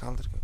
kaldırıyor.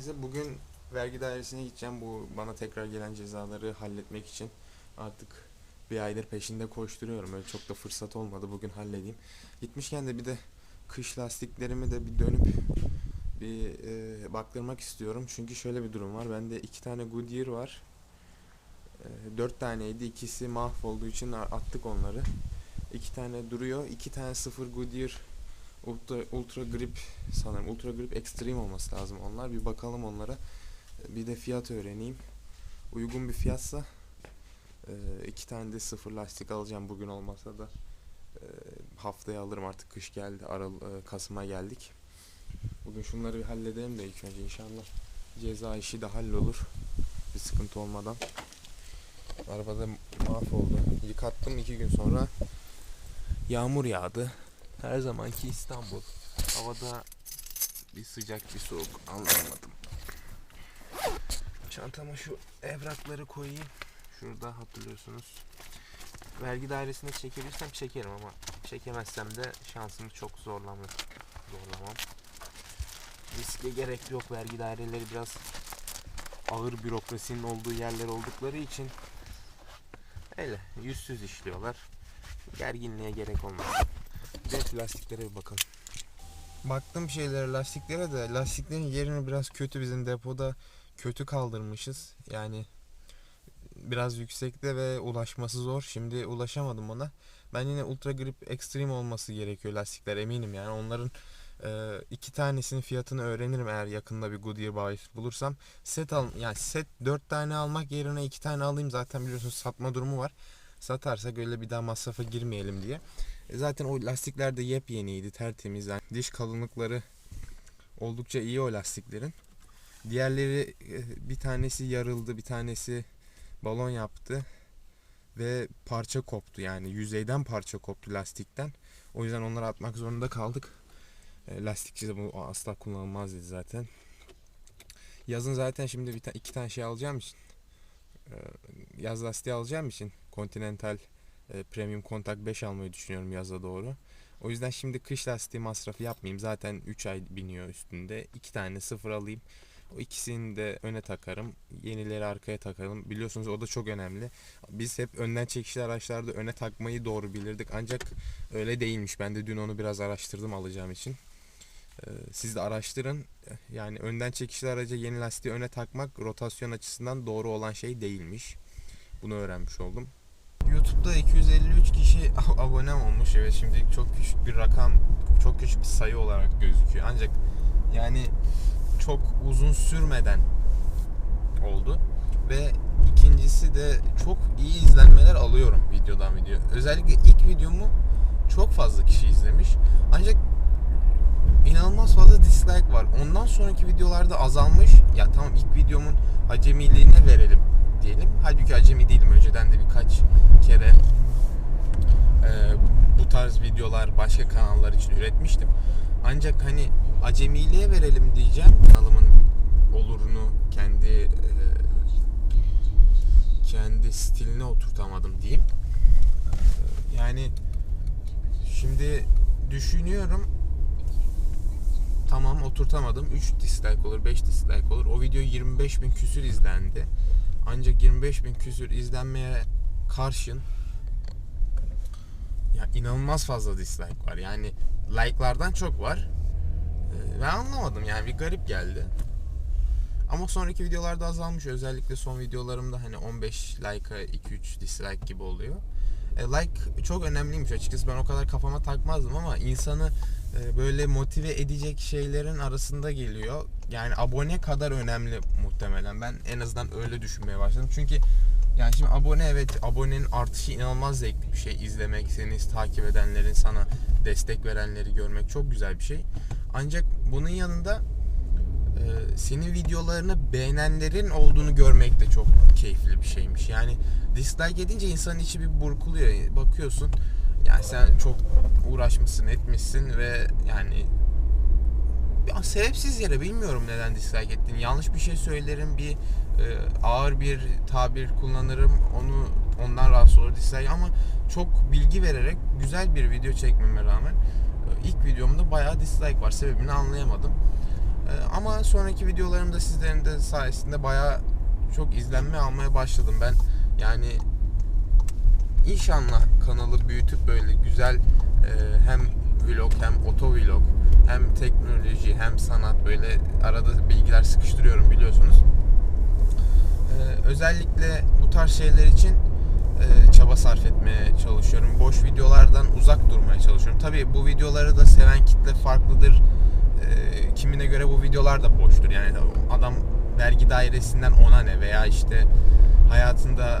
Herkese. Bugün vergi dairesine gideceğim. Bu bana tekrar gelen cezaları halletmek için artık bir aydır peşinde koşturuyorum. Öyle çok da fırsat olmadı. Bugün halledeyim. Gitmişken de bir de kış lastiklerimi de bir dönüp bir e, baktırmak istiyorum. Çünkü şöyle bir durum var. Bende iki tane Goodyear var. E, dört taneydi. İkisi mahvolduğu için attık onları. İki tane duruyor. İki tane sıfır Goodyear Ultra, Ultra Grip sanırım. Ultra Grip Extreme olması lazım onlar. Bir bakalım onlara. Bir de fiyat öğreneyim. Uygun bir fiyatsa e, iki tane de sıfır lastik alacağım bugün olmasa da e, haftaya alırım artık kış geldi. Aral e, Kasım'a geldik. Bugün şunları bir halledelim de ilk önce inşallah ceza işi de hallolur. Bir sıkıntı olmadan. Arabada mahvoldu. Yıkattım iki gün sonra yağmur yağdı. Her zamanki İstanbul. Havada bir sıcak bir soğuk anlamadım. Çantama şu evrakları koyayım. Şurada hatırlıyorsunuz. Vergi dairesine çekebilirsem çekerim ama çekemezsem de şansımı çok zorlamam. Zorlamam. Riske gerek yok. Vergi daireleri biraz ağır bürokrasinin olduğu yerler oldukları için öyle yüzsüz işliyorlar. Gerginliğe gerek olmaz. De lastiklere bir bakalım. Baktım şeylere lastiklere de lastiklerin yerini biraz kötü bizim depoda kötü kaldırmışız. Yani biraz yüksekte ve ulaşması zor. Şimdi ulaşamadım ona. Ben yine Ultra Grip Extreme olması gerekiyor lastikler eminim yani. Onların e, iki tanesinin fiyatını öğrenirim eğer yakında bir Goodyear bayisi bulursam. Set al yani set dört tane almak yerine iki tane alayım zaten biliyorsunuz satma durumu var. Satarsak öyle bir daha masrafa girmeyelim diye. E, Zaten o lastikler de yepyeniydi, tertemiz. Yani diş kalınlıkları oldukça iyi o lastiklerin. Diğerleri e, bir tanesi yarıldı, bir tanesi balon yaptı ve parça koptu yani yüzeyden parça koptu lastikten. O yüzden onları atmak zorunda kaldık. E, Lastikçi de bu asla kullanılmaz dedi zaten. Yazın zaten şimdi bir ta- iki tane şey alacağım için e, yaz lastiği alacağım için Continental e, Premium Contact 5 almayı düşünüyorum yaza doğru. O yüzden şimdi kış lastiği masrafı yapmayayım. Zaten 3 ay biniyor üstünde. 2 tane sıfır alayım. O ikisini de öne takarım. Yenileri arkaya takarım. Biliyorsunuz o da çok önemli. Biz hep önden çekişli araçlarda öne takmayı doğru bilirdik. Ancak öyle değilmiş. Ben de dün onu biraz araştırdım alacağım için. Ee, Siz de araştırın. Yani önden çekişli araca yeni lastiği öne takmak rotasyon açısından doğru olan şey değilmiş. Bunu öğrenmiş oldum. YouTube'da 253 kişi abone olmuş. Evet şimdi çok küçük bir rakam, çok küçük bir sayı olarak gözüküyor. Ancak yani çok uzun sürmeden oldu. Ve ikincisi de çok iyi izlenmeler alıyorum videodan video. Özellikle ilk videomu çok fazla kişi izlemiş. Ancak inanılmaz fazla dislike var. Ondan sonraki videolarda azalmış. Ya tamam ilk videomun acemiliğine verelim diyelim. Halbuki acemi değilim. Önceden de birkaç kere e, bu tarz videolar başka kanallar için üretmiştim. Ancak hani acemiliğe verelim diyeceğim. Kanalımın olurunu kendi e, kendi stiline oturtamadım diyeyim. E, Yani şimdi düşünüyorum tamam oturtamadım. 3 dislike olur, 5 dislike olur. O video 25 bin küsür izlendi. Ancak 25 bin küsür izlenmeye karşın ya inanılmaz fazla dislike var. Yani like'lardan çok var. Ee, Ben anlamadım yani bir garip geldi. Ama sonraki videolarda azalmış. Özellikle son videolarımda hani 15 like'a 2-3 dislike gibi oluyor. E, like çok önemliymiş açıkçası. Ben o kadar kafama takmazdım ama insanı e, böyle motive edecek şeylerin arasında geliyor. Yani abone kadar önemli muhtemelen. Ben en azından öyle düşünmeye başladım. Çünkü yani şimdi abone evet abonenin artışı inanılmaz zevkli bir şey. İzlemek, seni takip edenlerin, sana destek verenleri görmek çok güzel bir şey. Ancak bunun yanında e, senin videolarını beğenenlerin olduğunu görmek de çok keyifli bir şeymiş. Yani dislike edince insanın içi bir burkuluyor. Bakıyorsun yani sen çok uğraşmışsın, etmişsin ve yani ya sebepsiz yere bilmiyorum neden dislike ettiğini. Yanlış bir şey söylerim, bir e, ağır bir tabir kullanırım. Onu ondan rahatsız olur dislike ama çok bilgi vererek güzel bir video çekmeme rağmen e, ilk videomda bayağı dislike var. Sebebini anlayamadım. E, ama sonraki videolarımda sizlerin de sayesinde bayağı çok izlenme almaya başladım. Ben yani İnşallah kanalı büyütüp böyle güzel e, hem vlog hem otovlog hem teknoloji hem sanat böyle arada bilgiler sıkıştırıyorum biliyorsunuz. E, özellikle bu tarz şeyler için e, çaba sarf etmeye çalışıyorum. Boş videolardan uzak durmaya çalışıyorum. Tabii bu videoları da seven kitle farklıdır. E, kimine göre bu videolar da boştur. Yani adam vergi dairesinden ona ne veya işte hayatında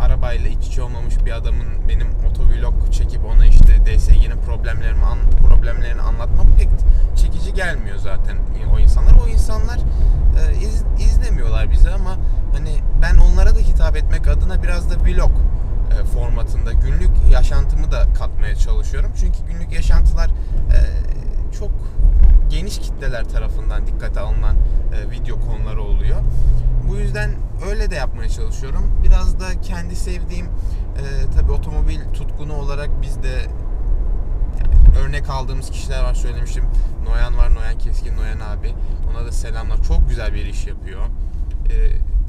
arabayla iç içe olmamış bir adamın benim otovlog çekip ona işte DSG'nin problemlerimi an, problemlerini anlatmam pek çekici gelmiyor zaten o insanlar. O insanlar e, iz, izlemiyorlar bizi ama hani ben onlara da hitap etmek adına biraz da vlog e, formatında günlük yaşantımı da katmaya çalışıyorum. Çünkü günlük yaşantılar e, çok geniş kitleler tarafından dikkate alınan e, video konuları oluyor. Bu yüzden öyle de yapmaya çalışıyorum. Biraz da kendi sevdiğim e, tabii otomobil tutkunu olarak biz de örnek aldığımız kişiler var söylemiştim. Noyan var, Noyan Keskin, Noyan abi. Ona da selamlar. Çok güzel bir iş yapıyor. E,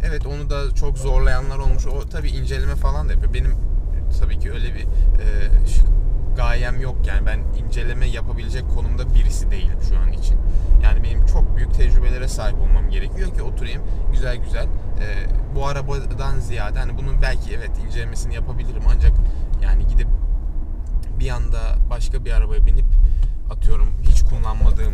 evet onu da çok zorlayanlar olmuş. O tabii inceleme falan da yapıyor. Benim tabii ki öyle bir e, gayem yok yani ben inceleme yapabilecek konumda birisi değilim şu an için. Yani benim çok büyük tecrübelere sahip olmam gerekiyor ki oturayım güzel güzel e, bu arabadan ziyade hani bunun belki evet incelemesini yapabilirim ancak yani gidip bir anda başka bir arabaya binip atıyorum hiç kullanmadığım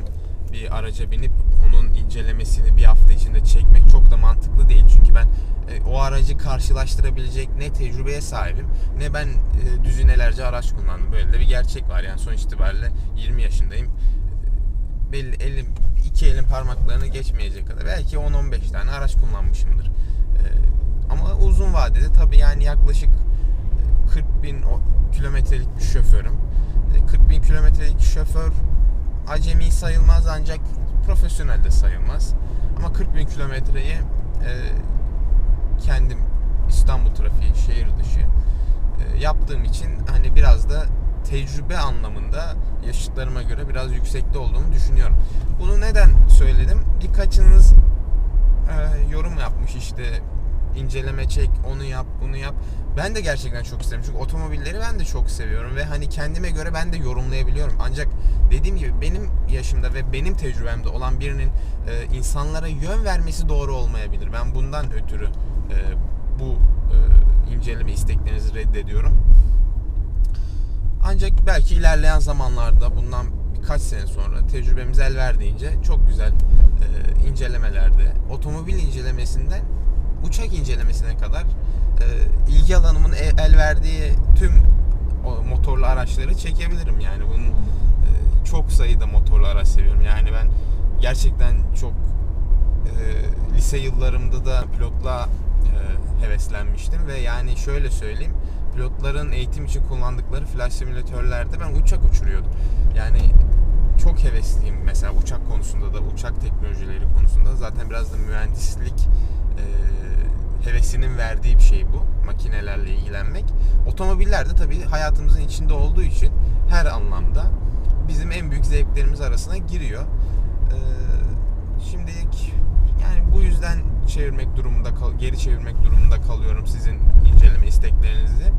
bir araca binip onun incelemesini bir hafta içinde çekmek çok da mantıklı değil. Çünkü ben e, o aracı karşılaştırabilecek ne tecrübeye sahibim ne ben e, düzinelerce araç kullandım. Böyle de bir gerçek var yani sonuç itibariyle 20 yaşındayım. Belli elim iki elin parmaklarını geçmeyecek kadar belki 10-15 tane araç kullanmışımdır. E, ama uzun vadede tabii yani yaklaşık 40 bin kilometrelik bir şoförüm. 40 bin kilometrelik şoför acemi sayılmaz ancak profesyonel de sayılmaz. Ama 40 bin kilometreyi e, kendim İstanbul trafiği şehir dışı e, yaptığım için hani biraz da tecrübe anlamında yaşıtlarıma göre biraz yüksekte olduğumu düşünüyorum. Bunu neden söyledim? Birkaçınız e, yorum yapmış işte inceleme çek, onu yap, bunu yap. Ben de gerçekten çok isterim. Çünkü otomobilleri ben de çok seviyorum ve hani kendime göre ben de yorumlayabiliyorum. Ancak dediğim gibi benim yaşımda ve benim tecrübemde olan birinin e, insanlara yön vermesi doğru olmayabilir. Ben bundan ötürü e, bu e, inceleme isteklerinizi reddediyorum. Ancak belki ilerleyen zamanlarda bundan birkaç sene sonra tecrübemiz el verdiğince çok güzel e, incelemelerde otomobil incelemesinden uçak incelemesine kadar e, ilgi alanımın el, el verdiği tüm motorlu araçları çekebilirim yani bunun e, çok sayıda motorlu araç seviyorum yani ben gerçekten çok e, lise yıllarımda da pilotla e, heveslenmiştim ve yani şöyle söyleyeyim pilotların eğitim için kullandıkları flash simülatörlerde ben uçak uçuruyordum. Yani çok hevesliyim mesela uçak konusunda da uçak teknolojileri konusunda zaten biraz da mühendislik e, hevesinin verdiği bir şey bu. Makinelerle ilgilenmek. Otomobiller de tabii hayatımızın içinde olduğu için her anlamda bizim en büyük zevklerimiz arasına giriyor. Ee, şimdilik yani bu yüzden çevirmek durumunda geri çevirmek durumunda kalıyorum sizin inceleme isteklerinizi.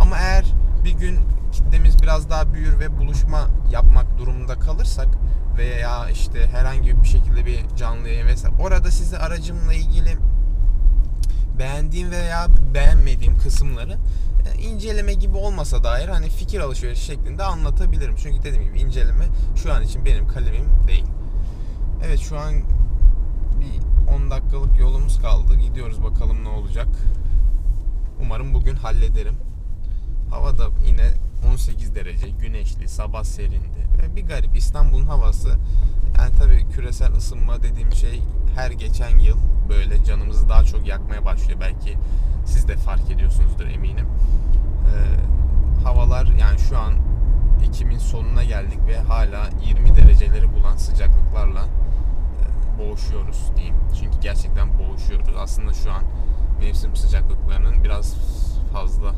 Ama eğer bir gün kitlemiz biraz daha büyür ve buluşma yapmak durumunda kalırsak veya işte herhangi bir şekilde bir canlı yayın vesaire orada size aracımla ilgili beğendiğim veya beğenmediğim kısımları e, inceleme gibi olmasa dair hani fikir alışverişi şeklinde anlatabilirim. Çünkü dediğim gibi inceleme şu an için benim kalemim değil. Evet şu an bir 10 dakikalık yolumuz kaldı. Gidiyoruz bakalım ne olacak. Umarım bugün hallederim. Hava da yine 18 derece, güneşli, sabah serindi. Bir garip İstanbul'un havası yani tabii küresel ısınma dediğim şey her geçen yıl böyle canımızı daha çok yakmaya başlıyor. Belki siz de fark ediyorsunuzdur eminim. Ee, havalar yani şu an Ekim'in sonuna geldik ve hala 20 dereceleri bulan sıcaklıklarla e, boğuşuyoruz diyeyim. Çünkü gerçekten boğuşuyoruz. Aslında şu an mevsim sıcaklıklarının biraz fazla,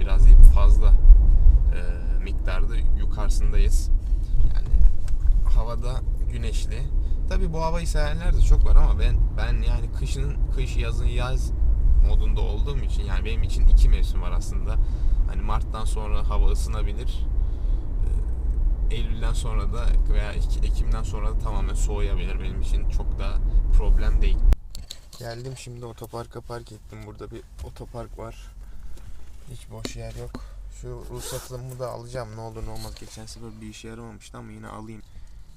biraz değil fazla e, miktarda yukarısındayız. Yani havada güneşli. Tabii bu havayı sevenler de çok var ama ben ben yani kışın kış yazın yaz modunda olduğum için yani benim için iki mevsim var aslında. Hani Mart'tan sonra hava ısınabilir. Ee, Eylül'den sonra da veya Ek- Ekim'den sonra da tamamen soğuyabilir. Benim için çok da problem değil. Geldim şimdi otoparka park ettim. Burada bir otopark var. Hiç boş yer yok. Şu ruhsatımı da alacağım. Ne olur ne olmaz. Geçen sefer bir işe yaramamıştı ama yine alayım.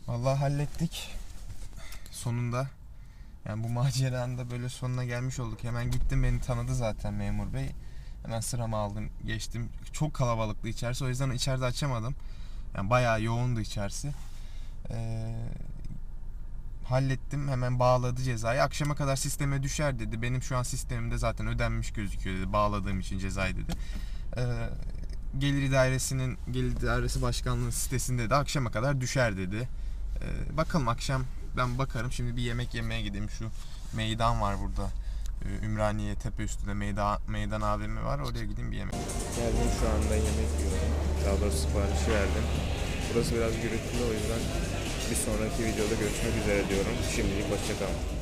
Vallahi hallettik. Sonunda. Yani bu maceranın da böyle sonuna gelmiş olduk. Hemen gittim beni tanıdı zaten memur bey. Hemen sıramı aldım geçtim. Çok kalabalıktı içerisi o yüzden içeride açamadım. Yani bayağı yoğundu içerisi. Ee, hallettim hemen bağladı cezayı. Akşama kadar sisteme düşer dedi. Benim şu an sistemimde zaten ödenmiş gözüküyor dedi. Bağladığım için cezayı dedi. Ee, Gelir İdaresi'nin Gelir İdaresi Başkanlığı sitesinde de akşama kadar düşer dedi. Ee, bakalım akşam ben bakarım. Şimdi bir yemek yemeye gideyim. Şu meydan var burada. Ee, Ümraniye tepe üstünde meydan, meydan AVM var. Oraya gideyim bir yemek. Geldim şu anda yemek yiyorum. Daha doğrusu siparişi verdim. Burası biraz gürültülü o yüzden bir sonraki videoda görüşmek üzere diyorum. Şimdilik hoşçakalın.